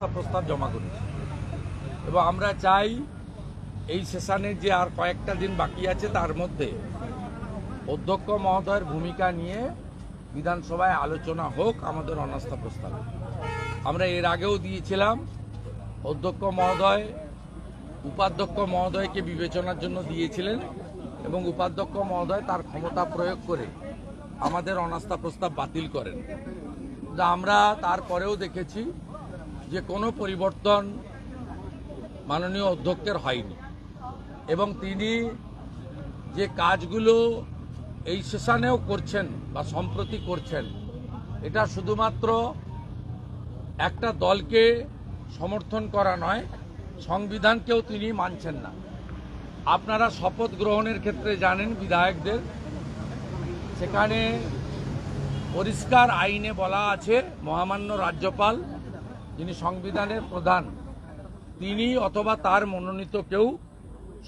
প্রস্তাব জমা করেছি। এবং আমরা চাই এই সেশনের যে আর কয়েকটা দিন বাকি আছে, তার মধ্যে অধ্যক্ষ মহোদয়ের ভূমিকা নিয়ে বিধানসভায় আলোচনা হোক, আমাদের অনাস্থা প্রস্তাবে। আমরা এর আগেও দিয়েছিলাম, অধ্যক্ষ মহোদয়, উপাধ্যক্ষ মহোদয়কে বিবেচনার জন্য দিয়েছিলেন এবং উপাধ্যক্ষ মহোদয় তার ক্ষমতা প্রয়োগ করে আমাদের অনাস্থা প্রস্তাব বাতিল করেন। আমরা তারপরেও দেখেছি যে কোনো পরিবর্তন মাননীয় অধ্যক্ষের হয়নি। এবং তিনি যে কাজগুলো এই সেশনেও করছেন বা সম্প্রতি করছেন, এটা শুধুমাত্র একটা দলকে সমর্থন করা নয়, সংবিধানকেও তিনি মানছেন না। আপনারা শপথ গ্রহণের ক্ষেত্রে জানেন বিধায়কদের, সেখানে পরিষ্কার আইনে বলা আছে, মহামান্য রাজ্যপাল যিনি সংবিধানের প্রধান, তিনি অথবা তার মনোনীত কেউ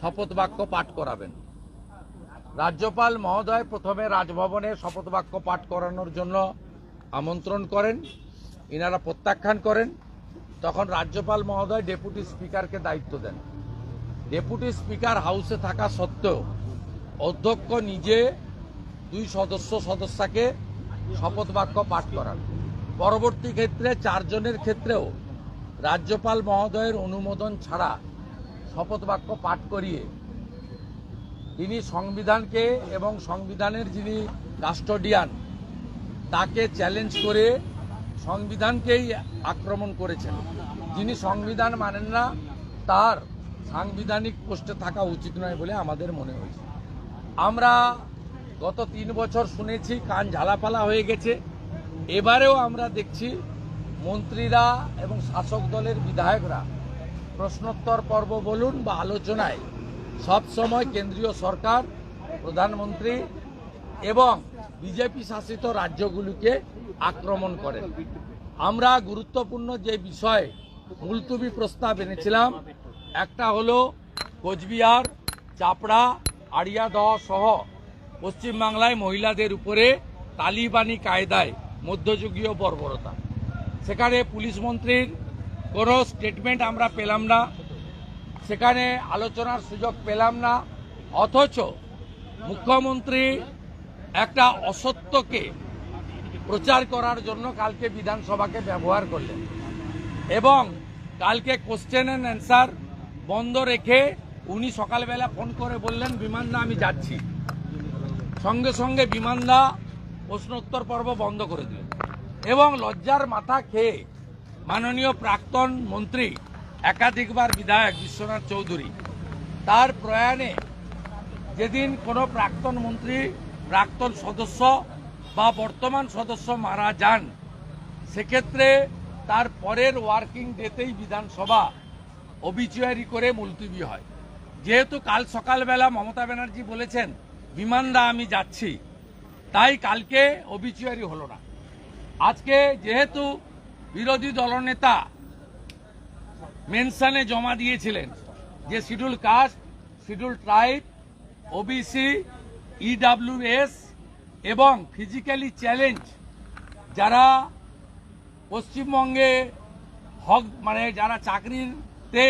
শপথ বাক্য পাঠ করাবেন। রাজ্যপাল মহোদয় প্রথমে রাজভবনে শপথ বাক্য পাঠ করানোর জন্য আমন্ত্রণ করেন, ইনারা প্রত্যাখ্যান করেন, তখন রাজ্যপাল মহোদয় ডেপুটি স্পিকারকে দায়িত্ব দেন। ডেপুটি স্পিকার হাউসে থাকা সত্ত্বেও অধ্যক্ষ নিজে দুই সদস্য সদস্যকে শপথ বাক্য পাঠ করান। পরবর্তী ক্ষেত্রে চারজনের ক্ষেত্রেও রাজ্যপাল মহোদয়ের অনুমোদন ছাড়া শপথ বাক্য পাঠ করিয়ে তিনি সংবিধানকে এবং সংবিধানের যিনি কাস্টোডিয়ান, তাকে চ্যালেঞ্জ করে সংবিধানকেই আক্রমণ করেছেন। যিনি সংবিধান মানেন না, তার সাংবিধানিক পোস্টে থাকা উচিত নয় বলে আমাদের মনে হয়েছে। আমরা গত তিন বছর শুনেছি, কান ঝালাপালা হয়ে গেছে। এবারেও আমরা দেখছি মন্ত্রীরা এবং শাসক দলের বিধায়করা প্রশ্নোত্তর পর্ব বলুন বা আলোচনায় সব সময় কেন্দ্রীয় সরকার, প্রধানমন্ত্রী এবং বিজেপি শাসিত রাজ্যগুলিকে আক্রমণ করেন। আমরা গুরুত্বপূর্ণ যে বিষয়ে মুলতুবি প্রস্তাব এনেছিলাম, একটা হলো কোচবিহার, চাপড়া, আড়িয়াদহ সহ পশ্চিমবাংলায় মহিলাদের উপরে তালিবানি কায়দায় মধ্যযুগীয় বর্বরতা। সেখানে পুলিশ মন্ত্রীর কোনো স্টেটমেন্ট আমরা পেলাম না। সেখানে আলোচনার সুযোগ পেলাম না। অথচ মুখ্যমন্ত্রী একটা অসত্যকে প্রচার করার জন্য কালকে বিধানসভাকে ব্যবহার করলেন। এবং কালকে কোশ্চেন অ্যান্ড অ্যান্সার বন্ধ রেখে উনি সকালবেলা ফোন করে বললেন বিমানদা আমি যাচ্ছি। সঙ্গে সঙ্গে বিমানদা প্রশ্নোত্তর পর্ব বন্ধ করে দিলেন। এবং লজ্জার মাথা খেয়ে মাননীয় প্রাক্তন মন্ত্রী, একাধিকবার বিধায়ক বিশ্বনাথ চৌধুরী, তার প্রয়াণে যেদিন কোনো প্রাক্তন মন্ত্রী, প্রাক্তন সদস্য বা বর্তমান সদস্য মারা যান, সেক্ষেত্রে তার পরের ওয়ার্কিং ডেতেই বিধানসভা অবিচুয়ারি করে মুলতুবি হয়। যেহেতু কাল সকালবেলা মমতা ব্যানার্জি বলেছেন, বিমানদা আমি যাচ্ছি। তাই কালকে অবিচুয়ারি হলো না। আজকে যেহেতু বিরোধী দলনেতা মেনশনে জমা দিয়েছিলেন যে schedule caste, schedule tribe OBC EWS E এবং ফিজিক্যালি চ্যালেঞ্জ যারা পশ্চিমবঙ্গে হক মানে যারা চাকরিতে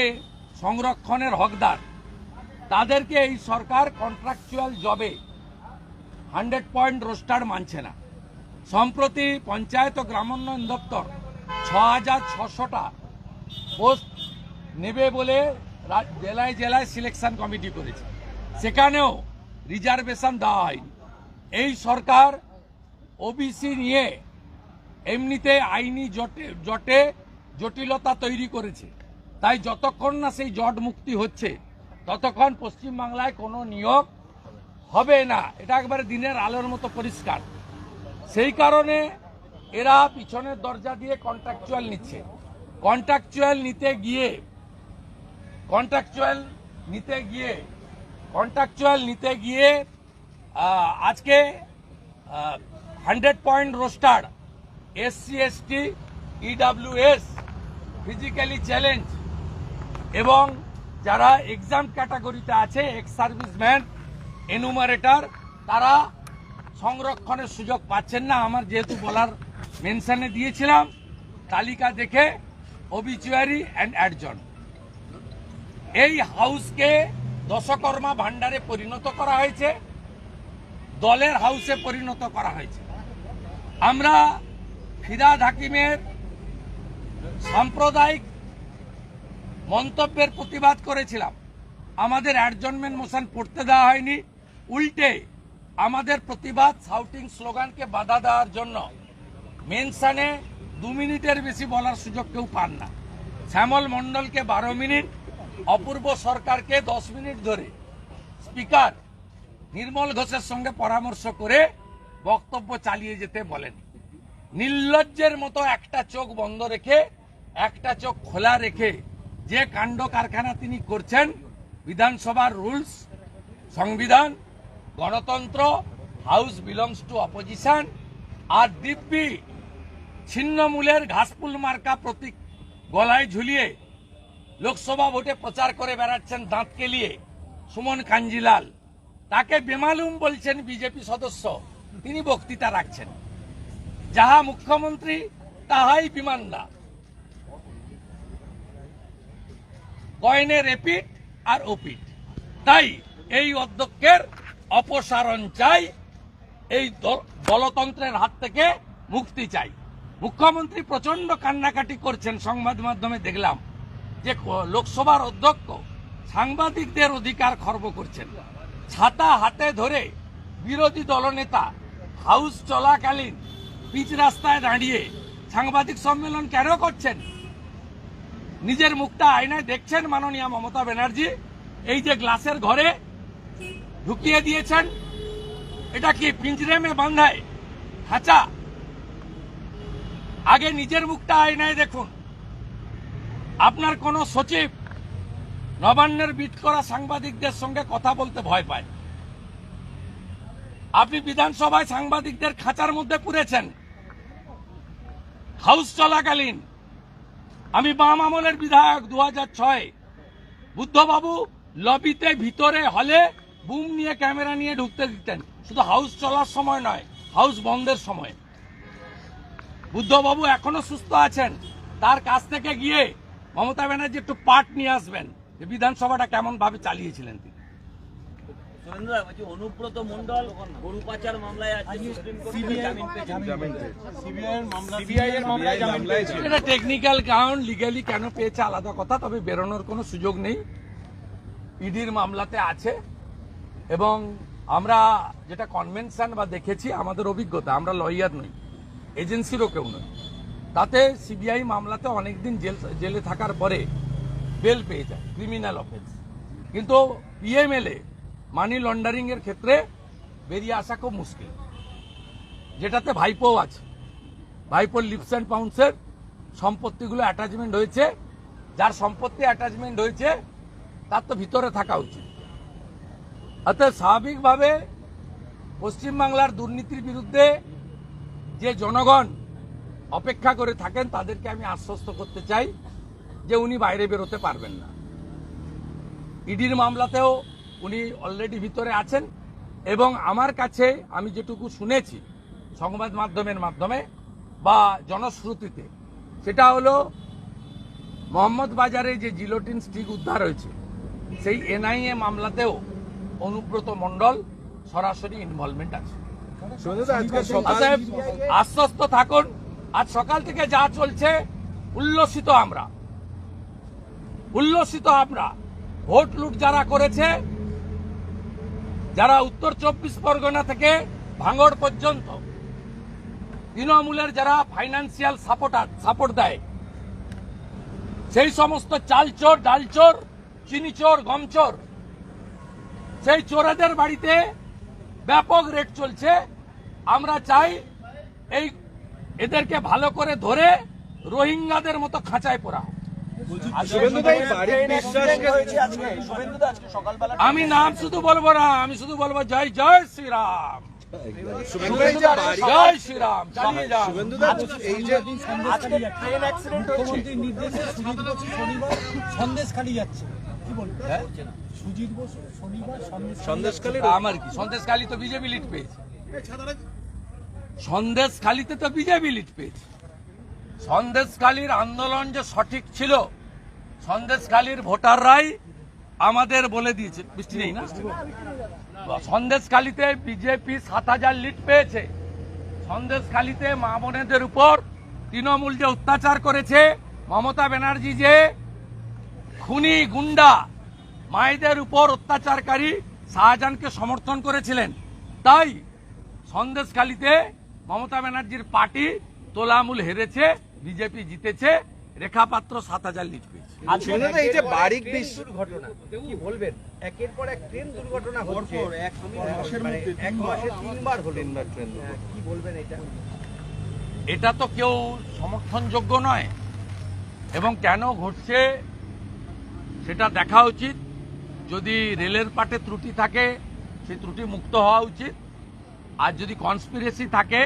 সংরক্ষণের হকদার, তাদেরকে এই সরকার কন্ট্রাকচুয়াল জবে হান্ড্রেড পয়েন্ট রোস্টার মানছে না। সম্প্রতি পঞ্চায়েত ও গ্রামোন্নয়ন দপ্তর ছ হাজার ছশোটা পোস্ট নেবে বলে জেলায় জেলায় সিলেকশন কমিটি করেছে। সেখানেও রিজার্ভেশন দেওয়া হয়নি। এই সরকার ওবিসি নিয়ে এমনিতে আইনি জটে জটে জটিলতা তৈরি করেছে। তাই যতক্ষণ না সেই জট মুক্তি হচ্ছে, ততক্ষণ পশ্চিমবাংলায় কোনো নিয়োগ হবে না। এটা একবারে দিনের আলোর মতো পরিষ্কার। সেই কারণে এরা পিছনের দরজা দিয়ে কন্ট্রাকচুয়াল নিচ্ছে। কন্ট্রাকচুয়াল নিতে গিয়ে কন্ট্রাকচুয়াল নিতে গিয়ে কন্ট্রাকচুয়াল নিতে গিয়ে আজকে hundred point roster SC ST EWS physically challenge এবং যারা এক্সাম ক্যাটাগরিতে আছে এক্স সার্ভিসম্যান এনুমারেটার তারা সংরক্ষণের সুযোগ পাচ্ছেন না। আমার যেহেতু বলার মেনশনে দিয়েছিলাম, তালিকা দেখে অবিচুয়ারি অ্যান্ড অ্যাডজন এই হাউসকে দশকর্মা ভান্ডারে পরিণত করা হয়েছে, দলের হাউসে পরিণত করা হয়েছে। আমরা ফিরাদ হাকিমের সাম্প্রদায়িক মন্তব্যের প্রতিবাদ করেছিলাম। আমাদের অ্যাডজনমেন্ট মোশন পড়তে দেওয়া হয়নি। উল্টে আমাদের প্রতিবাদ সাউটিং স্লোগানকে বাধা দেওয়ার জন্য মেনশানে দু মিনিটের বেশি বলার সুযোগ কেউ পান না। শ্যামল মণ্ডলকে বারো মিনিট, অপূর্ব সরকারকে দশ মিনিট ধরে স্পিকার নির্মল ঘোষের সঙ্গে পরামর্শ করে বক্তব্য চালিয়ে যেতে বলেন। নির্লজ্জের মতো একটা চোখ বন্ধ রেখে, একটা চোখ খোলা রেখে যে কাণ্ড কারখানা তিনি করছেন, বিধানসভার রুলস, সংবিধান গণতন্ত্র হাউস বিলংস টু অপোজিশন আর দিব্যি ছিন্নমূলের ঘাসপুল মার্কা প্রতীক গলায় ঝুলিয়ে লোকসভা ভোটে প্রচার করে বেড়াচ্ছেন দাঁত কেলিয়ে সুমন কাঞ্জিলাল তাকে বেমালুম বলছেন বিজেপি সদস্য, তিনি বক্তৃতা রাখছেন। যাহা মুখ্যমন্ত্রী, তাহাই বিমানদা কয়েনে রেপিট আর ওপিট তাই এই অধ্যক্ষের অপসারণ চাই, এই দলতন্ত্রের হাত থেকে মুক্তি চাই। মুখ্যমন্ত্রী প্রচণ্ড কান্নাকাটি করছেন সংবাদ মাধ্যমে দেখলাম যে লোকসভার অধ্যক্ষ সাংবাদিকদের অধিকার খর্ব করছেন। ছাতা হাতে ধরে বিরোধী দলনেতা হাউস চলাকালীন পিচ রাস্তায় দাঁড়িয়ে সাংবাদিক সম্মেলন কেন করছেন? নিজের মুখটা আয়নায় দেখছেন মাননীয় মমতা ব্যানার্জি। এই যে গ্লাসের ঘরে ঢুকিয়ে দিয়েছেন। এটা কি পিঞ্জরে মে বান্ধায়? খাঁচা? আগে নিজের মুখটা আয়নায় দেখুন। আপনার কোন সচিব নবান্নের বিট করা সাংবাদিকদের সঙ্গে কথা বলতে ভয় পায়। আপনি বিধানসভায় সাংবাদিকদের খাঁচার মধ্যে পুরেছেন। হাউস চলাকালীন। আমি বাম আমলের বিধায়ক দু হাজার ছয়। বুদ্ধবাবু লবিতে ভিতরে হলে বুম নিয়ে ক্যামেরা নিয়ে ঢুকতে দিতেন। শুধু হাউস চলার সময় নয় হাউস বন্ধের সময়। বুদ্ধবাবু এখনও সুস্থ আছেন। তার কাছ থেকে গিয়ে মমতা ব্যানার্জি একটু পাট নিয়ে আসবেন যে বিধানসভাটা কেমন ভাবে চালিয়েছিলেন তিনি। অনুব্রত মন্ডল গরু পাচার মামলায় আছে সুপ্রিম কোর্টে জামিন পেয়েছেন। এটা টেকনিক্যাল কারণ লিগালি কেন পেয়েছে আলাদা কথা তবে বেরোনোর কোনো সুযোগ নেই। ইডির মামলাতে আছে। এবং আমরা যেটা কনভেনশন বা দেখেছি, আমাদের অভিজ্ঞতা, আমরা লয়ার নই এজেন্সিরও কেউ নই। তাতে সিবিআই মামলাতে অনেকদিন জেল, জেলে থাকার পরে বেল পেয়ে যায় ক্রিমিনাল অফেন্স কিন্তু পিএমএলএ মানি লন্ডারিং এর ক্ষেত্রে বেরিয়ে আসা খুব মুশকিল। যেটাতে ভাইপো আছে। ভাইপোর লিপস অ্যান্ড পাউন্সের সম্পত্তিগুলো অ্যাটাচমেন্ট হয়েছে। যার সম্পত্তি অ্যাটাচমেন্ট হয়েছে, তার তো ভিতরে থাকা উচিত। অর্থাৎ স্বাভাবিকভাবে পশ্চিমবাংলার দুর্নীতির বিরুদ্ধে যে জনগণ অপেক্ষা করে থাকেন, তাদেরকে আমি আশ্বস্ত করতে চাই যে উনি বাইরে বেরোতে পারবেন না। ইডির মামলাতেও উনি অলরেডি ভিতরে আছেন এবং আমার কাছে আমি যেটুকু শুনেছি সংবাদ মাধ্যমের মাধ্যমে বা জনশ্রুতিতে, সেটা হলো মোহাম্মদ বাজারে যে জিলোটিন স্টিক উদ্ধার হয়েছে, সেই এনআইএ মামলাতেও অনুব্রত মণ্ডল সরাসরি ইনভলভমেন্ট আছে। আশ্বস্ত থাকুন। আজ সকাল থেকে যা চলছে উল্লসিত আমরা। উল্লসিত আমরা। ভোট লুট যারা করেছে যারা উত্তর চব্বিশ পরগনা থেকে ভাঙড় পর্যন্ত তৃণমূলের যারা ফাইন্যান্সিয়াল সাপোর্টার সাপোর্ট দেয় সেই সমস্ত চাল চোর ডাল চোর চিনি চোর গম চোর সেই চোরাদের বাড়িতে ব্যাপক রেট চলছে। আমরা চাই এই এদেরকে ভালো করে ধরে রোহিঙ্গাদের মতো খাঁচায় পড়া আমি নাম শুধু বলব না আমি শুধু বলব জয় জয় শ্রীরাম। জয় শ্রীরাম চালিয়ে যান সন্দেশ খালি যাচ্ছে। কি বলব? সুজিত বসু শনিবার আমার কি? সন্দেশ তো বিজেপি লিড পেয়েছে। সন্দেশ তো বিজেপি লিড পেয়েছে। সন্দেশখালীর আন্দোলন যে সঠিক ছিল সন্দেশখালীর ভোটাররাই আমাদের বলে দিয়েছে। বৃষ্টি নেই না? সন্দেশখালীতে বিজেপি সাত হাজার লিড পেয়েছে। সন্দেশখালীতে মা বোনেদের উপর তৃণমূল যে অত্যাচার করেছে মমতা ব্যানার্জি যে খুনি গুন্ডা মায়েদের উপর অত্যাচারকারী শাহজাহানকে সমর্থন করেছিলেন। তাই সন্দেশখালীতে মমতা ব্যানার্জির পার্টি তোলামূল হেরেছে বিজেপি জিতেছে রেখাপাত্র সাত হাজার লিড পেয়েছে। এই যে বারিক দুর্ঘটনা কি বলবেন? একের পর এক ট্রেন দুর্ঘটনা হচ্ছে। এক মানে মাসে তিনবার। হলো। তিনবার ট্রেন হ্যাঁ, কি বলবেন এটা? এটা তো কেউ সমর্থনযোগ্য নয়। এবং কেন ঘটছে সেটা দেখা উচিত। যদি রেলের পাটে ত্রুটি থাকে, সেই ত্রুটি মুক্ত হওয়া উচিত। আর যদি কনস্পিরেসি থাকে,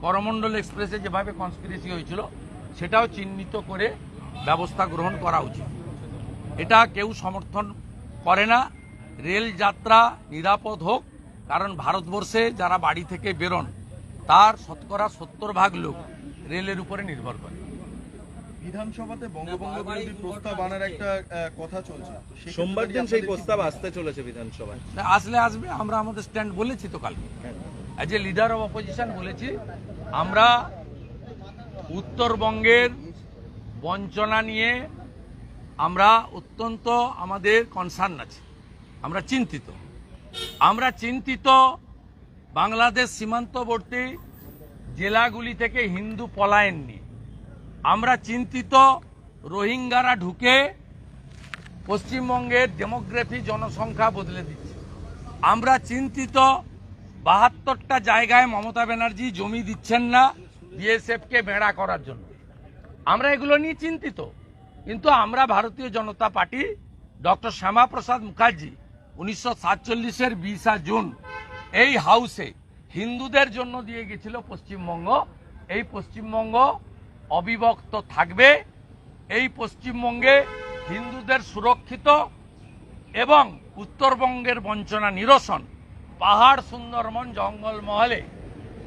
করমণ্ডল এক্সপ্রেসে যেভাবে কনস্পিরেসি হয়েছিল, সেটাও চিহ্নিত করে ব্যবস্থা গ্রহণ করা উচিত। এটা কেউ সমর্থন করে না। রেল যাত্রা নিরাপদ হোক, কারণ ভারতবর্ষে যারা বাড়ি থেকে বেরোন, তার শতকরা সত্তর ভাগ লোক রেলের উপরে নির্ভর করে। বিধানসভাতে বঙ্গভঙ্গ বিরোধী প্রস্তাব আনার একটা কথা চলছে। সোমবার দিন সেই প্রস্তাব আসতে চলেছে বিধানসভায়। না, আসলে আসবে আমরা আমাদের স্ট্যান্ড বলেছি তো কালকে। As a leader of opposition বলেছি আমরা উত্তরবঙ্গের বঞ্চনা নিয়ে আমরা অত্যন্ত আমাদের কনসার্ন আছে। আমরা চিন্তিত। আমরা চিন্তিত বাংলাদেশ সীমান্তবর্তী জেলাগুলি থেকে হিন্দু পলায়ন নিয়ে। আমরা চিন্তিত, রোহিঙ্গারা ঢুকে পশ্চিমবঙ্গের ডেমোগ্রাফি জনসংখ্যা বদলে দিচ্ছে। আমরা চিন্তিত, বাহাত্তরটা জায়গায় মমতা ব্যানার্জি জমি দিচ্ছেন না বিএসএফকে বেড়া করার জন্য। আমরা এগুলো নিয়ে চিন্তিত, কিন্তু আমরা ভারতীয় জনতা পার্টি ডক্টর শ্যামাপ্রসাদ মুখার্জি উনিশশো সাতচল্লিশের বিশা জুন এই হাউসে হিন্দুদের জন্য দিয়ে গেছিল পশ্চিমবঙ্গ। এই পশ্চিমবঙ্গ অবিভক্ত থাকবে এই পশ্চিমবঙ্গে হিন্দুদের সুরক্ষিত এবং উত্তরবঙ্গের বঞ্চনা নিরসন, পাহাড় সুন্দরবন জঙ্গলমহলে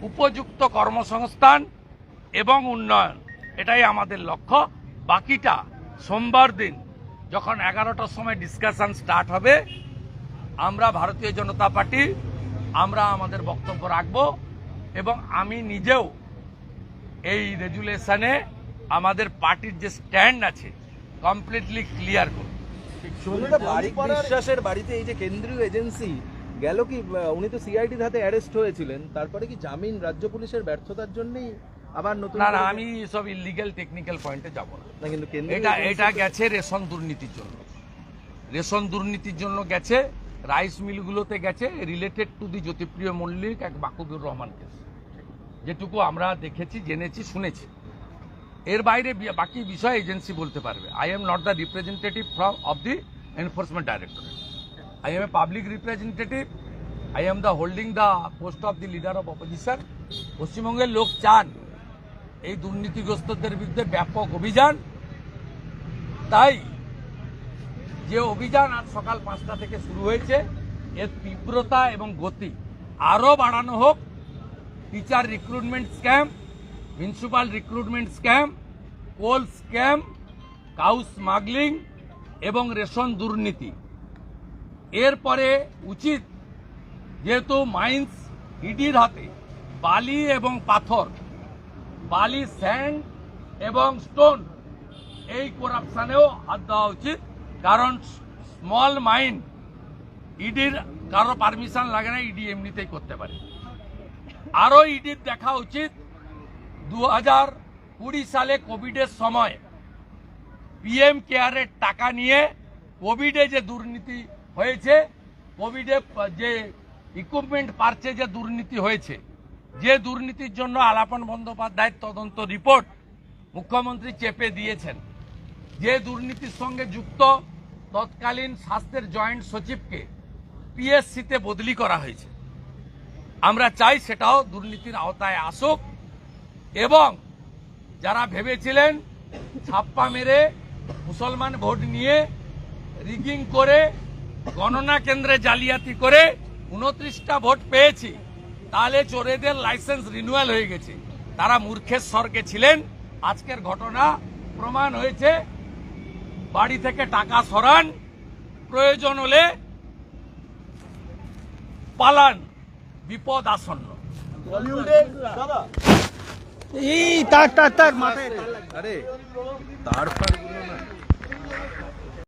উপযুক্ত কর্মসংস্থান এবং উন্নয়ন। এটাই আমাদের লক্ষ্য। বাকিটা সোমবার দিন যখন এগারোটার সময় ডিসকাশন স্টার্ট হবে, আমরা ভারতীয় জনতা পার্টি, আমরা আমাদের বক্তব্য রাখব এবং আমি নিজেও এই রেজুলেশনে আমাদের পার্টির যে স্ট্যান্ড আছে কমপ্লিটলি ক্লিয়ার বারিক বিশ্বাসের বাড়িতে এই যে কেন্দ্রীয় এজেন্সি গেল কি উনি তো সিআইডির হাতে অ্যারেস্ট হয়েছিলেন তারপরে কি জামিন রাজ্য পুলিশের ব্যর্থতার জন্যই আবার নতুন না না আমি সব ইলিগাল টেকনিক্যাল পয়েন্টে যাব না। কিন্তু এটা গেছে রেশন দুর্নীতির জন্য। রেশন দুর্নীতির জন্য গেছে রাইস মিলগুলোতে গেছে related to the Jyotipriya Mallick এক বাকুবুর রহমান কেস যেটুকু আমরা দেখেছি, জেনেছি, শুনেছি। এর বাইরে বাকি বিষয় এজেন্সি বলতে পারবে। I am not the representative from of the enforcement directorate I am a public representative I am the holding the post of the leader of opposition পশ্চিমবঙ্গের লোক চান এই দুর্নীতিগ্রস্তদের বিরুদ্ধে ব্যাপক অভিযান। তাই যে অভিযান আজ সকাল পাঁচটা থেকে শুরু হয়েছে, এর তীব্রতা এবং গতি আরও বাড়ানো হোক। Teacher recruitment scam municipal recruitment scam coal scam cow smuggling এবং রেশন দুর্নীতি এরপরে উচিত যেহেতু মাইন্স ইডির হাতে বালি এবং পাথর, বালি, স্যান্ড এবং স্টোন, এই করাপশানেও হাত দেওয়া উচিত। কারণ স্মল মাইন্ড ইডির কারও পারমিশন লাগে না, ইডি এমনিতেই করতে পারে। আরও ইডির দেখা উচিত দু হাজার কুড়ি সালে কোভিডের সময় পিএম কেয়ারের টাকা নিয়ে কোভিডে যে দুর্নীতি হয়েছে, কোভিডে যে ইকুইপমেন্ট পার্চে যে দুর্নীতি হয়েছে, যে দুর্নীতির জন্য আলাপন বন্দ্যোপাধ্যায়ের তদন্ত রিপোর্ট মুখ্যমন্ত্রী চেপে দিয়েছেন। যে দুর্নীতির সঙ্গে যুক্ত তৎকালীন স্বাস্থ্যের জয়েন্ট সচিবকে পিএসসিতে বদলি করা হয়েছে। আমরা চাই সেটাও দুর্নীতির আওতায় আসুক এবং যারা ভেবেছিলেন ছাপ্পা মেরে মুসলমান ভোট নিয়ে রিগিং করে গণনা কেন্দ্রে জালিয়াতি করে উনত্রিশটা ভোট পেয়েছি, তাহলে চোরেদের লাইসেন্স রিনুয়াল হয়ে গেছে। তারা মূর্খের স্বর্গে ছিলেন, আজকের ঘটনা প্রমাণ হয়েছে। বাড়ি থেকে টাকা সরান, প্রয়োজন হলে পালান। বিপদ আসন্ন। এই তার তার তার মাথায় আরে তারপর